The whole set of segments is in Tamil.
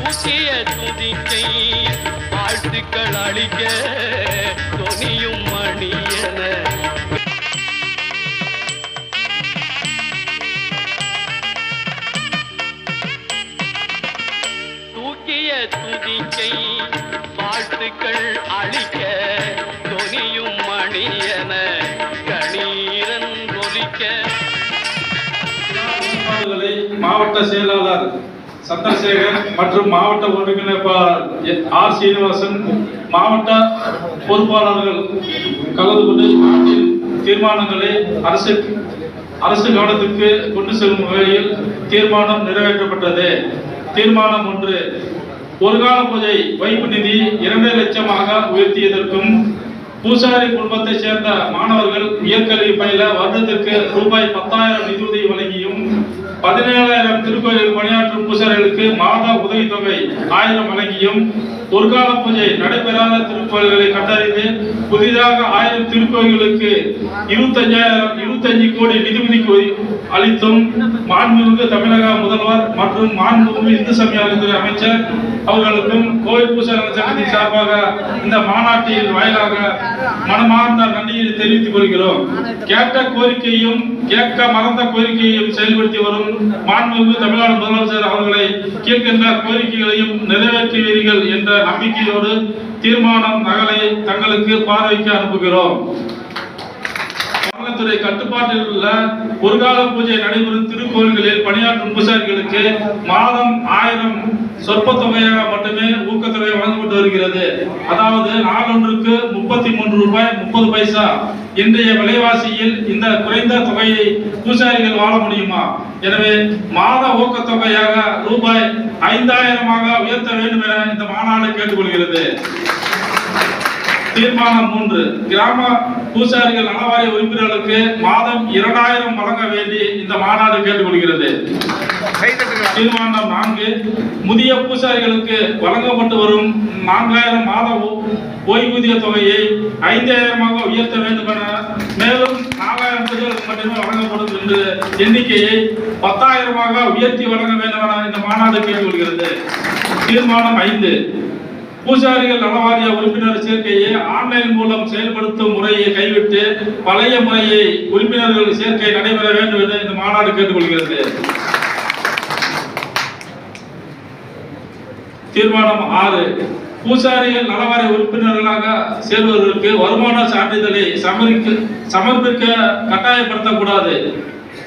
ஒலிக்க துதிக்கை வாழ்த்துக்கள் அளிக்க துணியும் மணியன. தூக்கிய துதிக்கை வாழ்த்துக்கள் மாவட்ட செயலாளர் சந்திரசேகர் மற்றும் மாவட்ட ஒருங்கிணைப்பாளர் ஆர் சீனிவாசன் மாவட்ட பொறுப்பாளர்கள் கலந்து கொண்டு நாட்டின் தீர்மானங்களை அரசு அரசு கவனத்துக்கு கொண்டு செல்லும் வகையில் தீர்மானம் நிறைவேற்றப்பட்டது. தீர்மானம் ஒன்று ஒரு கால பூஜை வைப்பு நிதி இரண்டு லட்சமாக உயர்த்தியதற்கும் பூசாரி குடும்பத்தை சேர்ந்த மாணவர்கள் உயர்கல்வி பயில வருடத்திற்கு ரூபாய் பத்தாயிரம் நிதியுதவி வழங்கியும் பதினேழாயிரம் திருக்கோயிலில் பணியாற்றும் பூசாரிகளுக்கு மாத உதவித்தொகை ஆயிரம் வழங்கியும் பொற்கால பூஜை நடைபெறாத திருக்கோயில்களை கண்டறிந்து புதிதாக ஆயிரம் திருக்கோயில்களுக்கு இருபத்தஞ்சாயிரம் இருபத்தஞ்சு கோடி நிதி ஒதுக்கி அளித்தும் மாண்புமிகு தமிழக அவர் மற்றும் மாண்புமிகு இந்து சமயத்துறை அமைச்சர் அவர்களுக்கும் கோயில் பூசாரி சங்கத்தின் சார்பாக இந்த மாநாட்டின் வாயிலாக மனமார்ந்த நன்றியை தெரிவித்துக் கொள்கிறோம். கேட்ட கோரிக்கையும் கேட்க மறந்த கோரிக்கையையும் செயல்படுத்தி வரும் மாண்புமிகு தமிழ்நாடு முதலமைச்சர் அவர்களை கேட்கின்ற கோரிக்கைகளையும் நிறைவேற்றுவீர்கள் என்ற நம்பிக்கையோடு தீர்மானம் நகலை தங்களுக்கு பார்வைக்கு அனுப்புகிறோம். காவல்துறை கட்டுப்பாட்டில் உள்ள ஒரு கால பூஜை நடைபெறும் திருக்கோயில்களில் பணியாற்றும் பூசாரிகளுக்கு மாதம் ஆயிரம் சொற்ப தொகையாக மட்டுமே ஊக்கத்தொகை வழங்கப்பட்டு வருகிறது. அதாவது நாளொன்றுக்கு முப்பத்தி மூன்று ரூபாய் முப்பது பைசா. இன்றைய விலைவாசியில் இந்த குறைந்த தொகையை பூசாரிகள் வாழ முடியுமா? எனவே மாத ஊக்கத்தொகையாக ரூபாய் ஐந்தாயிரமாக உயர்த்த வேண்டும் என இந்த மாநாடு கேட்டுக்கொள்கிறது. தீர்மானம் மூன்று. கிராம பூசாரிகள் நலவாரிய உறுப்பினர்களுக்கு மாதம் இரண்டாயிரம் வழங்க வேண்டி இந்த மாநாடு கேட்டுக்கொள்கிறது. தீர்மானம் நான்கு முதிய பூசாரிகளுக்கு வழங்கப்பட்டு வரும் நான்காயிரம் மாத ஓய்வூதிய தொகையை ஐந்தாயிரமாக உயர்த்த வேண்டும் என மேலும் நாலாயிரம் பேர்களுக்கு மட்டுமே வழங்கப்படும் என்று எண்ணிக்கையை பத்தாயிரமாக உயர்த்தி வழங்க வேண்டும் என இந்த மாநாடு கேட்டுக்கொள்கிறது. தீர்மானம் ஐந்து பூசாரிகள் நலவாரிய உறுப்பினர் சேர்க்கையை ஆன்லைன் மூலம் செயல்படுத்தும் முறையை கைவிட்டு பழைய முறையை உறுப்பினர்கள் சேர்க்கை நடைபெற வேண்டும் என இந்த மாநாடு கேட்டுக்கொள்கிறது. தீர்மானம் ஆறு. பூசாரிகள் நலவாரிய உறுப்பினர்களாக சேர்வதற்கு வருமான சான்றிதழை சமர்க்க சமர்ப்பிக்க கட்டாயப்படுத்தக்கூடாது.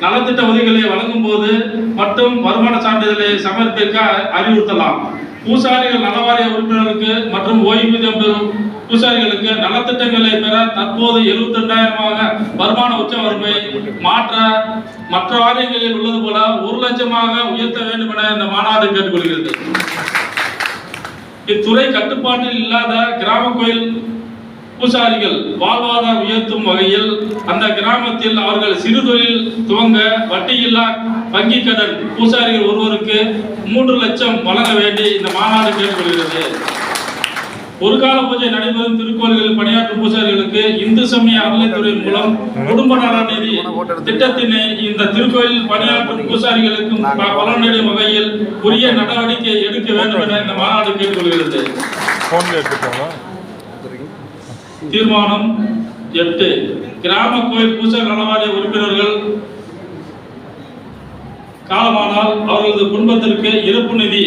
நலத்திட்ட உதவிகளை வழங்கும் போது மட்டும் வருமான சான்றிதழை சமர்ப்பிக்க அறிவுறுத்தலாம். பூசாரிகள் நலவாரிய உறுப்பினருக்கு மற்றும் ஓய்வூதியம் பெறும் பூசாரிகளுக்கு நலத்திட்டங்களை பெற தற்போது எழுபத்தி ரெண்டாயிரமாக வருமான உச்ச வரம்பை மாற்ற மற்ற வாரியங்களில் உள்ளது போல ஒரு லட்சமாக உயர்த்த வேண்டும் என இந்த மாநாடு கேட்டுக்கொள்கிறது. இத்துறை கட்டுப்பாட்டில் இல்லாத கிராம கோயில் பூசாரிகள் வாழ்வாதாரம் உயர்த்தும் வகையில் அந்த கிராமத்தில் அவர்கள் சிறு தொழில் துவங்க வட்டியில்லா வங்கி கடன் பூசாரிகள் ஒருவருக்கு மூன்று லட்சம் வழங்க வேண்டி இந்த மாநாடு கேட்டுக்கொள்கிறது. ஒரு கால பூஜை நடைபெறும் திருக்கோயில்களில் பணியாற்றும் பூசாரிகளுக்கு இந்து சமய அறநிலைத்துறையின் மூலம் குடும்ப நல நிதி திட்டத்தினை இந்த திருக்கோயில் பணியாற்றும் பூசாரிகளுக்கு ப- பலனடையும் வகையில் உரிய நடவடிக்கை எடுக்க வேண்டும் என இந்த மாநாடு கேட்டுக்கொள்கிறது. தீர்மானம் எட்டு. கிராம கோயில் பூசை நலவாரிய உறுப்பினர்கள் காலமானால் அவர்களது குடும்பத்திற்கு இறப்பு நிதி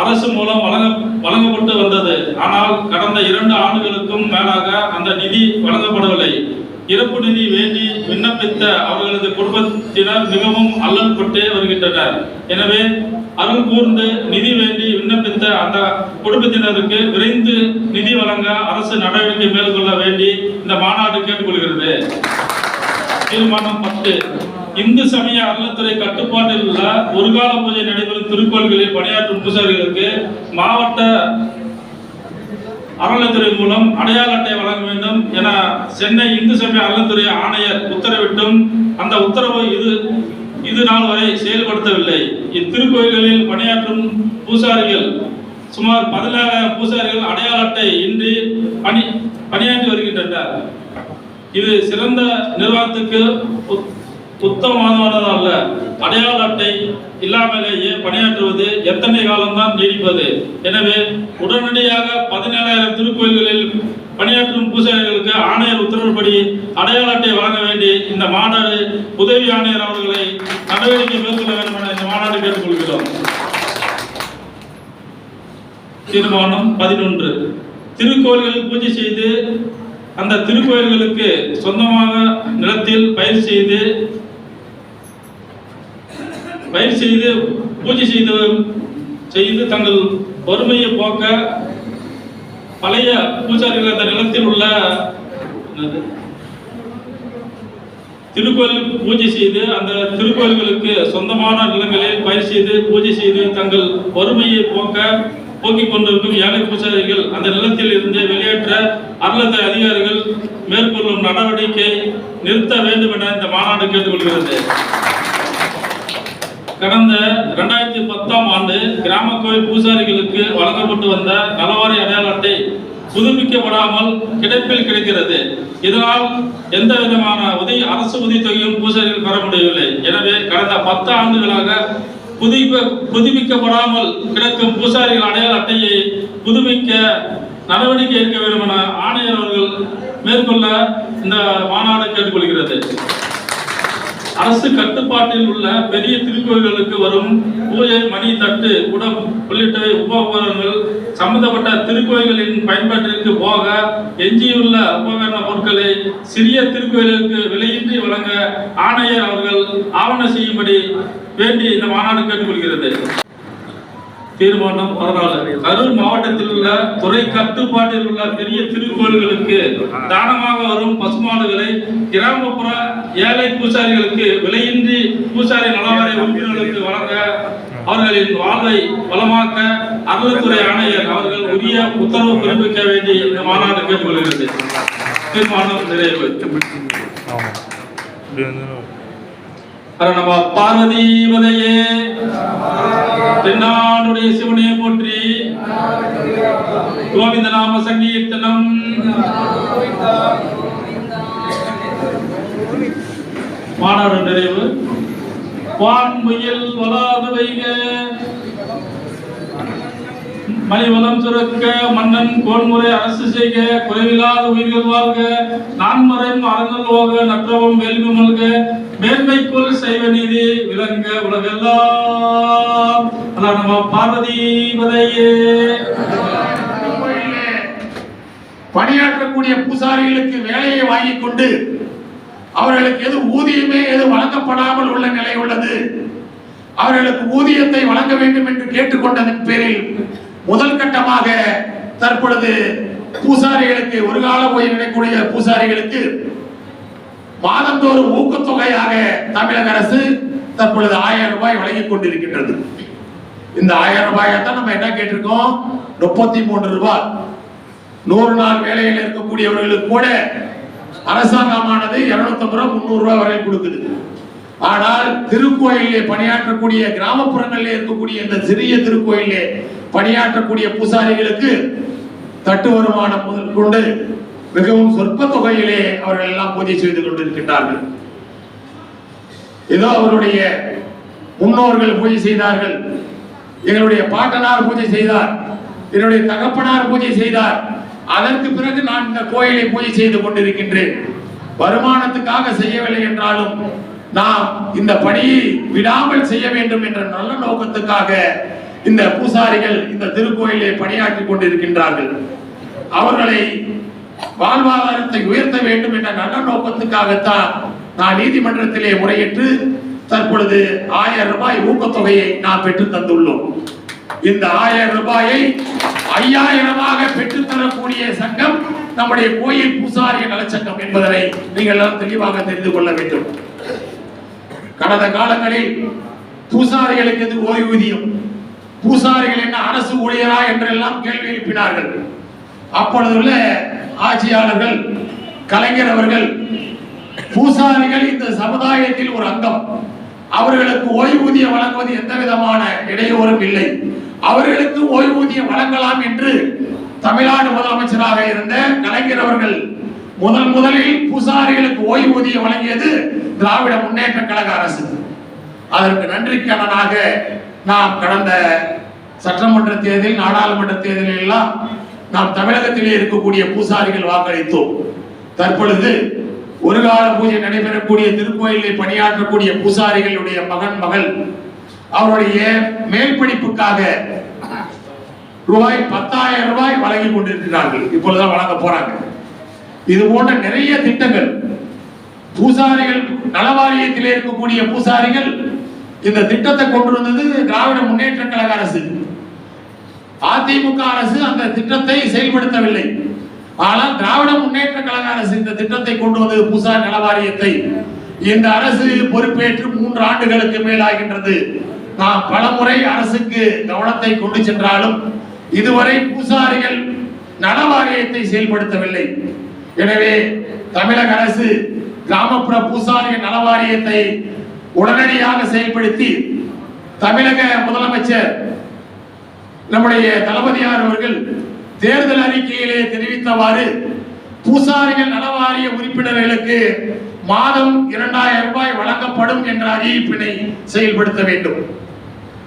அரசு மூலம் வழங்க வழங்கப்பட்டு வந்தது. ஆனால் கடந்த இரண்டு ஆண்டுகளுக்கும் மேலாக அந்த நிதி வழங்கப்படவில்லை. இறப்பு நிதி வேண்டி விண்ணப்பித்த அவர்களது குடும்பத்தினர் மிகவும் அல்லல்பட்டு வருகின்றனர். எனவே அருள் கூர்ந்து நிதி வேண்டி விண்ணப்பித்த அந்த குடும்பத்தினருக்கு விரைந்து நிதி வழங்க அரசு நடவடிக்கை மேற்கொள்ள வேண்டி இந்த மாநாடு கேட்டுக்கொள்கிறது. தீர்மானம் பத்து. இந்து சமய அறநிலைத்துறை கட்டுப்பாட்டில் உள்ள ஒரு கால பூஜை நடைபெறும் திருக்கோள்களில் பணியாற்றும் பூசாரிகளுக்கு மாவட்ட அறநிலைத்துறை மூலம் அடையாள அட்டை வழங்க வேண்டும் என சென்னை இந்து சமய அறநிலைத்துறை ஆணையர் உத்தரவிட்டும். அந்த உத்தரவு இது இது நாள் வரை செயல்படுத்தவில்லை. இத்திருக்கோயில்களில் பணியாற்றும் பூசாரிகள் சுமார் பதினாறாயிரம் பூசாரிகள் அடையாள அட்டை இன்றி பணி பணியாற்றி வருகின்றனர். இது சிறந்த நிர்வாகத்துக்கு உத்- அல்ல அடையாள அட்டை இல்லாமலேயே பணியாற்றுவது எத்தனை காலம்தான் நீடிப்பது. எனவே உடனடியாக பதினேழாயிரம் திருக்கோயில்களில் பணியாற்றும் பூசாரிகளுக்கு ஆணையர் உத்தரவுப்படி அடையாள அட்டை வழங்க வேண்டி இந்த மாநாடு உதவி ஆணையர் அவர்களை நடவடிக்கை மேற்கொள்ள வேண்டும் என இந்த மாநாடு கேட்டுக்கொள்கிறோம். தீர்மானம் பதினொன்று. திருக்கோயில்களில் பூஜை செய்து அந்த திருக்கோயில்களுக்கு சொந்தமாக நிலத்தில் பயிர் செய்து பயிர் செய்து பூஜை செய்து செய்து தங்கள் வறுமையை போக்க பழைய பூஜாரிகள் அந்த நிலத்தில் உள்ள திருக்கோயில் பூஜை செய்து அந்த திருக்கோயில்களுக்கு சொந்தமான நிலங்களில் பயிர் செய்து பூஜை செய்து தங்கள் வறுமையை போக்க போக்கிக் கொண்டிருக்கும் ஏழை பூசாரிகள் அந்த நிலத்தில் இருந்து வெளியேற்ற அறநிலையத்துறை அதிகாரிகள் மேற்கொள்ளும் நடவடிக்கை நிறுத்த வேண்டும் என இந்த மாநாடு கேட்டுக்கொள்கிறது. கடந்த இரண்டாயிரத்தி பத்தாம் ஆண்டு கிராம கோயில் பூசாரிகளுக்கு வழங்கப்பட்டு வந்த நலவாரி அடையாள அட்டை புதுப்பிக்கப்படாமல் கிடைப்பில் கிடைக்கிறது. இதனால் எந்த விதமான உதவி அரசு உதவித்தொகையும் பூசாரிகள் பெற முடியவில்லை. எனவே கடந்த பத்து ஆண்டுகளாக புதுப்ப புதுப்பிக்கப்படாமல் கிடைக்கும் பூசாரிகள் அடையாள அட்டையை புதுப்பிக்க நடவடிக்கை எடுக்க வேண்டும் என ஆணையர் அவர்கள் மேற்கொள்ள இந்த மாநாடு கேட்டுக்கொள்கிறது. அரசு கட்டுப்பாட்டில் உள்ள பெரிய திருக்கோயில்களுக்கு வரும் பூஜை மணி தட்டு குடம் உள்ளிட்டவை உபகரணங்கள் சம்பந்தப்பட்ட திருக்கோயில்களின் பயன்பாட்டிற்கு போக எஞ்சியுள்ள உபகரண பொருட்களை சிறிய திருக்கோயிலுக்கு விலையின்றி வழங்க ஆணையர் அவர்கள் ஆவண செய்யும்படி வேண்டி இந்த மாநாடு கேட்டுக்கொள்கிறது. தீர்மானம் பதினாலு கரூர் மாவட்டத்தில் உள்ள துறை கட்டுப்பாட்டில் உள்ள பெரிய திருக்கோயில்களுக்கு தானமாக வரும் பசுமாடுகளை கிராமப்புற ஏழை பூசாரிகளுக்கு விலையின்றி பூசாரி நலவாரிய உறுப்பினர்களுக்கு வழங்க அவர்களின் வாழ்வை வளமாக்க அறநிலைத்துறை ஆணையர் அவர்கள் உரிய உத்தரவு பிறப்பிக்க வேண்டி இந்த மாநாடு கேட்டுக்கொள்கிறது. தீர்மானம் நிறைவு நம பார்வதிபதையே. தென்னாடுடைய சிவனே போற்றி. கோவிந்த நாம சங்கீர்த்தனம். மாணவர் நிறைவு. வான்முயல் வளாது வைக. மணிவளம் சுரக்க மன்னன் கோன்முறை அரசு செய்க. குறைவில்லாத உயிர்கள் வாழ்க. நான்மறை அறங்கள் ஓக நற்றவம் வேள்வி மல்க. மேன்மைக்குள் செய்வ நீதி விளங்க உலகெல்லாம். அல்ல நம்ம பார்வதிபதையே பணியாற்றக்கூடிய பூசாரிகளுக்கு வேலையை வாங்கிக் கொண்டு அவர்களுக்கு எது ஊதியமே எது வழங்கப்படாமல் உள்ள நிலை உள்ளது. அவர்களுக்கு ஊதியத்தை வழங்க வேண்டும் என்று கேட்டுக்கொண்டதன் பேரில் முதல் கட்டமாக தற்பொழுது பூசாரிகளுக்கு ஒரு கால ஓய்விடக்கூடிய பூசாரிகளுக்கு மாதந்தோறும் ஊக்கத்தொகையாக தமிழக அரசு தற்பொழுது ஆயிரம் ரூபாய் வழங்கிக் கொண்டிருக்கின்றது. இந்த ஆயிரம் ரூபாயை தான் நம்ம என்ன கேட்டிருக்கோம்? முப்பத்தி மூன்று ரூபாய். நூறு நாள் வேலையில் இருக்கக்கூடியவர்களுக்கு கூட அரசாங்கமானது இருநூத்தி ரூபாய் முந்நூறு ரூபாய் வரை கொடுக்குது. ஆனால் திருக்கோயிலே பணியாற்றக்கூடிய கிராமப்புறங்களிலே இருக்கக்கூடிய இந்த சிறிய திருக்கோயிலே பணியாற்றக்கூடிய பூசாரிகளுக்கு தட்டு வருமானம் முதல் கொண்டு மிகவும் சொற்ப தொகையிலே அவர்கள் எல்லாம் பூஜை செய்து கொண்டிருக்கின்றார்கள். ஏதோ அவருடைய முன்னோர்கள் பூஜை செய்தார்கள். எங்களுடைய பாட்டனார் பூஜை செய்தார். என்னுடைய தகப்பனார் பூஜை செய்தார். அதற்கு பிறகு நான் இந்த கோயிலை பூஜை செய்து கொண்டிருக்கின்றேன். வருமானத்துக்காக செய்யவில்லை என்றாலும் நாம் இந்த பணியை விடாமல் செய்ய வேண்டும் என்ற நல்ல நோக்கத்துக்காக இந்த பூசாரிகள் இந்த திருக்கோயிலை பணியாற்றி கொண்டிருக்கின்றார்கள். அவர்களை வாழ்வாதாரத்தை உயர்த்த வேண்டும் என்ற நல்ல நோக்கத்துக்காகத்தான் நான் நீதிமன்றத்திலே முறையிட்டு தற்பொழுது ஆயிரம் ரூபாய் ஊக்கத்தொகையை நாம் பெற்று தந்துள்ளோம். இந்த ஆயிரம் ரூபாயை ஐயாயிரமாக பெற்று தரக்கூடிய சங்கம் நம்முடைய கோயில் பூசாரிய நலச்சங்கம் என்பதனை நீங்கள் எல்லாம் தெளிவாக தெரிந்து கொள்ள வேண்டும். கடந்த காலங்களில் பூசாரிகளுக்கு எது ஓய்வூதியம்? பூசாரிகள் என்ன அரசு ஊழியரா என்றெல்லாம் கேள்வி எழுப்பினார்கள். அப்பொழுதுள்ள ஆட்சியாளர்கள் கலைஞர் அவர்கள் பூசாரிகள் இந்த சமுதாயத்தில் ஒரு அங்கம். அவர்களுக்கு ஓய்வூதியம் வழங்குவது எந்த விதமான இடையூறும் இல்லை. அவர்களுக்கு ஓய்வூதியம் வழங்கலாம் என்று தமிழ்நாடு முதலமைச்சராக இருந்த கலைஞர் அவர்கள் முதல் முதலில் பூசாரிகளுக்கு ஓய்வூதியம் வழங்கியது திராவிட முன்னேற்ற கழக அரசு. அதற்கு நன்றிக்கடனாக நாம் கடந்த சட்டமன்ற தேர்தல் நாடாளுமன்ற தேர்தலில் எல்லாம் நாம் தமிழகத்திலே இருக்கக்கூடிய பூசாரிகள் வாக்களித்தோம். தற்பொழுது ஒரு கால பூஜை நடைபெறக்கூடிய திருக்கோயிலில் பணியாற்றக்கூடிய பூசாரிகளுடைய மகன் மகள் அவருடைய மேல் படிப்புக்காக ரூபாய் பத்தாயிரம் ரூபாய் வழங்கி கொண்டிருக்கிறார்கள். இப்பொழுதுதான் வழங்க போறாங்க. இது போன்ற நிறைய திட்டங்கள். பூசாரிகள் நலவாரியத்தில் இருக்கக்கூடிய பூசாரிகள் இந்த திட்டத்தை கொண்டு வந்தது திராவிட முன்னேற்ற கழக அரசு. அதிமுக அரசு அந்த திட்டத்தை செயல்படுத்தவில்லை. ஆனால் திராவிட முன்னேற்ற கழக அரசு இந்த திட்டத்தை கொண்டு வந்தது புசா நலவாரியத்தை இந்த அரசு பொறுப்பேற்று மூன்று ஆண்டுகளுக்கு மேலாகின்றது. நாம் பலமுறை அரசுக்கு கவனத்தை கொண்டு சென்றாலும் இதுவரை பூசாரிகள் நலவாரியத்தை செயல்படுத்தவில்லை. எனவே தமிழக அரசு கிராமப்புற பூசாரிய நலவாரியத்தை உடனடியாக செயல்படுத்தி தமிழக முதலமைச்சர் நம்முடைய தளபதியார் அவர்கள் தேர்தல் அறிக்கையிலே தெரிவித்தவாறு பூசாரிகள் நலவாரிய உறுப்பினர்களுக்கு மாதம் இரண்டாயிரம் ரூபாய் வழங்கப்படும் என்ற அறிவிப்பினை செயல்படுத்த வேண்டும்.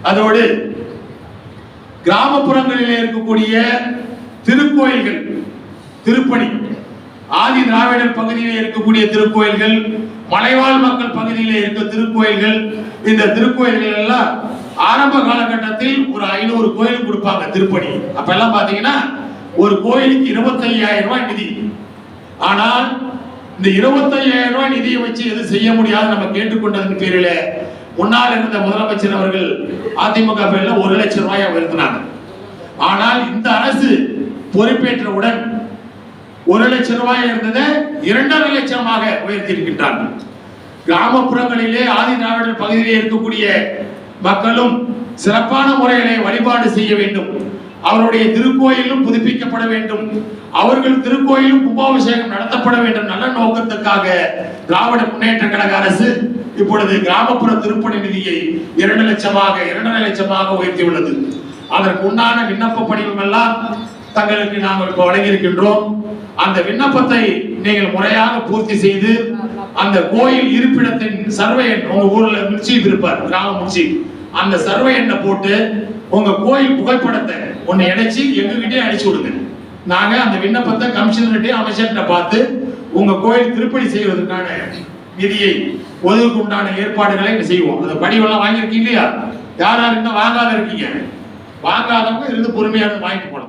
அதோடு கிராமப்புறங்களிலே இருக்கக்கூடிய திருக்கோயில்கள் திருப்பணி ஆதி திராவிடர் பகுதியிலே இருக்கக்கூடிய திருக்கோயில்கள் மலைவாழ் மக்கள் பகுதியிலே இருக்க திருக்கோயில்கள் இந்த திருக்கோயில்கள் எல்லாம் ஆரம்ப காலகட்டத்தில் ஒரு ஐநூறு கோயில் கொடுப்பாங்க திருப்பணி. அப்ப எல்லாம் பாத்தீங்கன்னா ஒரு கோயிலுக்கு இருபத்தி ஐயாயிரம் ரூபாய் நிதி. ஆனால் இந்த இருபத்தி ஐயாயிரம் ரூபாய் நிதியை வச்சு எதுவும் செய்ய முடியாது நம்ம கேட்டுக்கொண்டதன் பேரில முன்னால் இருந்த முதலமைச்சர் அவர்கள் அதிமுக பேர்ல ஒரு லட்சம் ரூபாய் உயர்த்தினாங்க. ஆனால் இந்த அரசு பொறுப்பேற்றவுடன் ஒரு லட்சம் ரூபாய் இருந்ததை இரண்டரை லட்சமாக உயர்த்தி இருக்கின்றார்கள். கிராமப்புறங்களிலே ஆதி திராவிடர் பகுதியிலே இருக்கக்கூடிய மக்களும் சிறப்பான முறையிலே வழிபாடு செய்ய வேண்டும். அவருடைய திருக்கோயிலும் புதுப்பிக்கப்பட வேண்டும். அவர்கள் திருக்கோயிலும் கும்பாபிஷேகம் நடத்தப்பட வேண்டும். நல்ல நோக்கத்துக்காக திராவிட முன்னேற்ற கழக அரசு இப்பொழுது கிராமப்புற திருப்பணி நிதியை இரண்டு லட்சமாக இரண்டரை லட்சமாக உயர்த்தியுள்ளது. அதற்கு உண்டான விண்ணப்ப படிவம் எல்லாம் தங்களுக்கு நாங்கள் இப்போ வழங்கியிருக்கின்றோம். அந்த விண்ணப்பத்தை நீங்கள் முறையாக பூர்த்தி செய்து அந்த கோயில் இருப்பிடத்தின் சர்வே உங்க ஊர்ல முன்சீப் இருப்பார் கிராம முன்சீப். அந்த சர்வே எண்ணை போட்டு உங்க கோயில் புகைப்படத்தை ஒன்னு இணைச்சு எங்ககிட்டயே அடிச்சு விடுங்க. நாங்க அந்த விண்ணப்பத்தை கமிஷனர்கிட்டயும் அமைச்சர்கிட்ட பார்த்து உங்க கோயில் திருப்பணி செய்வதற்கான நிதியை ஒதுக்கு உண்டான ஏற்பாடுகளை செய்வோம். அந்த படிவெல்லாம் வாங்கியிருக்கீங்க இல்லையா? யார் யார் இருந்தால் வாங்காத இருக்கீங்க? வாங்காதவங்க இருந்து பொறுமையாக வாங்கிட்டு போகலாம்